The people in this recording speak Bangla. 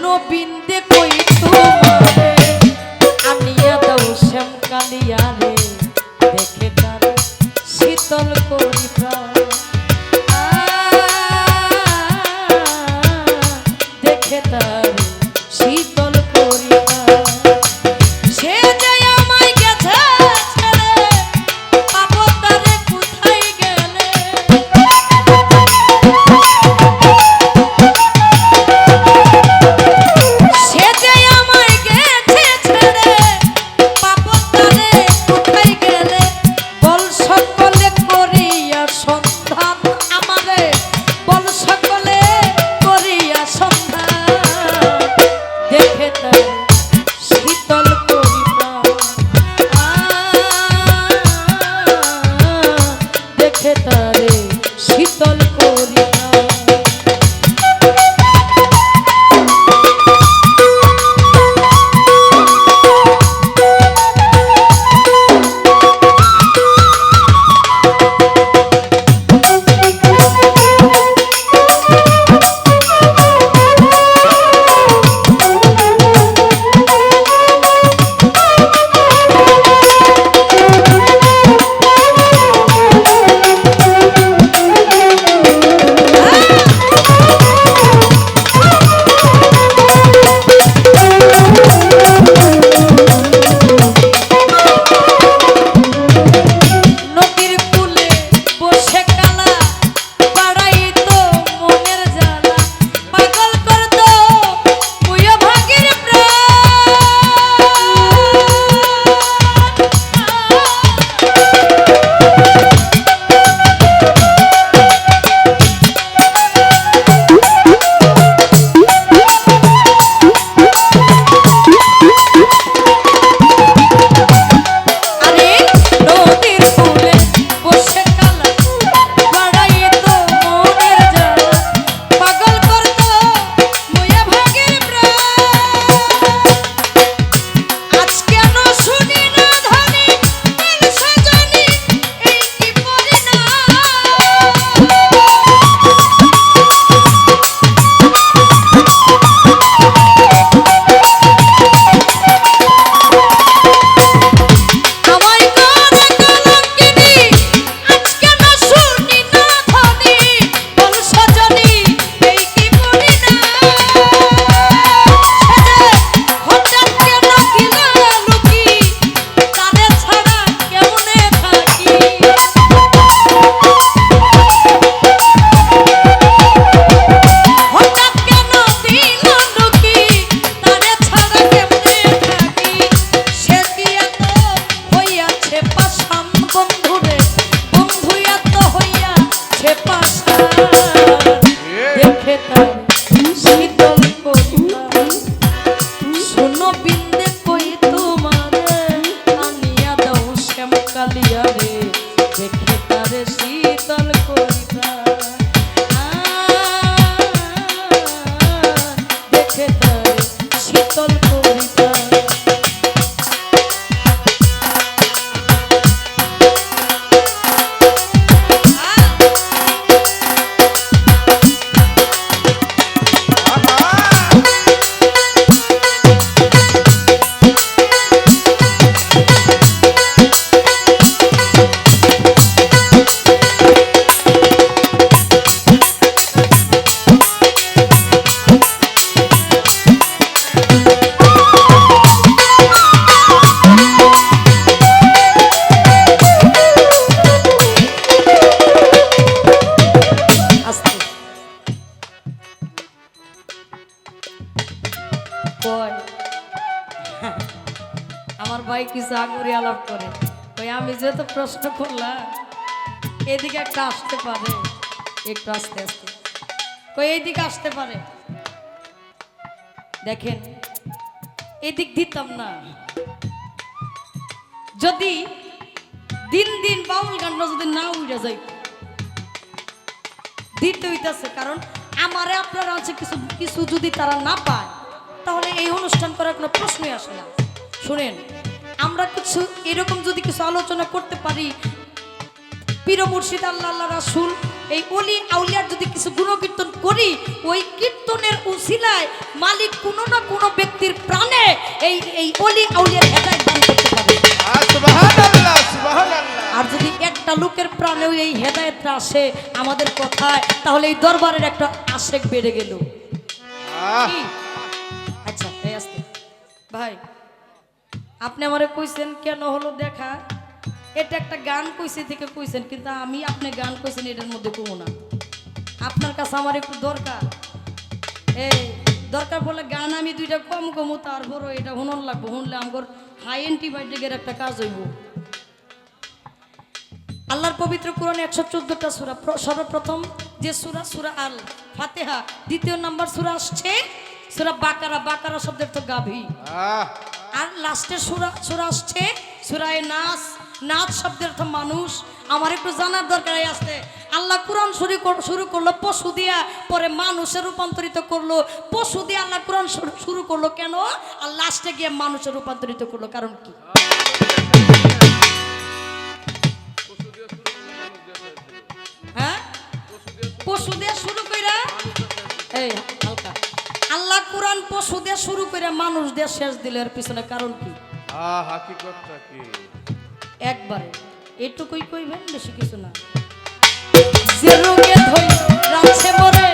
নবীন্দে কই লাভ করে। ওই আমি যেহেতু প্রশ্ন করলাম, এদিকে একটা আসতে পারে। একটু আস্তে আস্তে। কই, এইদিকে আসতে পারে। দেখেন, এদিক দিতাম না। যদি দিন দিন বাউল গান্ড যদি না উড়ে যাই দিতে হইতেছে, কারণ আমারে আপনারা আছে কিছু কিছু যদি তারা না পায়, তাহলে এই অনুষ্ঠান করার কোনো প্রশ্নই আসে না। শুনেন আমরা কিছু এরকম যদি কিছু আলোচনা করতে পারি। পীর মুর্শিদ আল্লাহ আল্লাহ রাসুল এই অলি আউলিয়ার যদি কিছু গুণকীর্তন করি ওই কীর্তনের উশিলায় মালিক কোনো না কোনো ব্যক্তির প্রাণে এই এই অলি আউলিয়ার হেদায়ত দান করতে পারে। আর যদি একটা লোকের প্রাণেও এই হেদায়তটা আসে আমাদের কথায় তাহলে এই দরবারের একটা আশেক বেড়ে গেল। আচ্ছা ভাই আপনি আমারে কইছেন, কেন হলো দেখা? এটা একটা গান কইছে থেকে কইছেন, কিন্তু আমি আপনি গান কইছেন এটার মধ্যে কমো না। আপনার কাছে আমার একটু দরকার। এই দরকার বলে গান আমি দুইটা কম কমু, তারপরও এটা শুনন লাগবো। শুনলে আমার হাই অ্যান্টিবায়োটিকের একটা কাজ হইব। আল্লাহর পবিত্র কোরআনে একশো চোদ্দটা সুরা, প্র- সর্বপ্রথম যে সুরা সুরা আল ফাতেহা, দ্বিতীয় নাম্বার সুরা আসছে, সুরা বাকারা। বাকারা শব্দের তো গাভী। আর লাস্টের সুরা সুরা আসছে, সুরায় নাচ নাচ শব্দের অর্থ মানুষ। আমার একটু জানার দরকার আছে আল্লাহ কোরআন শুরু কর- শুরু করল, পশু দিয়া পরে মানুষে রূপান্তরিত করল। পশু দিয়ে আল্লাহ কোরআন শুরু- করল কেন? আর লাস্টে গিয়ে মানুষে রূপান্তরিত করল, কারণ কি? হ্যাঁ? পশু দিয়ে শুরু কইরা? এই হালকা পশু দিয়ে শুরু করে মানুষ দিয়ে শেষ দিলে এর পিছনে কারণ কি? আহ, হাকিকতটা কি? একবারে। এটুকুই কইবেন বেশি কিছু না। যে রোগে ধরে রাখছে মরে।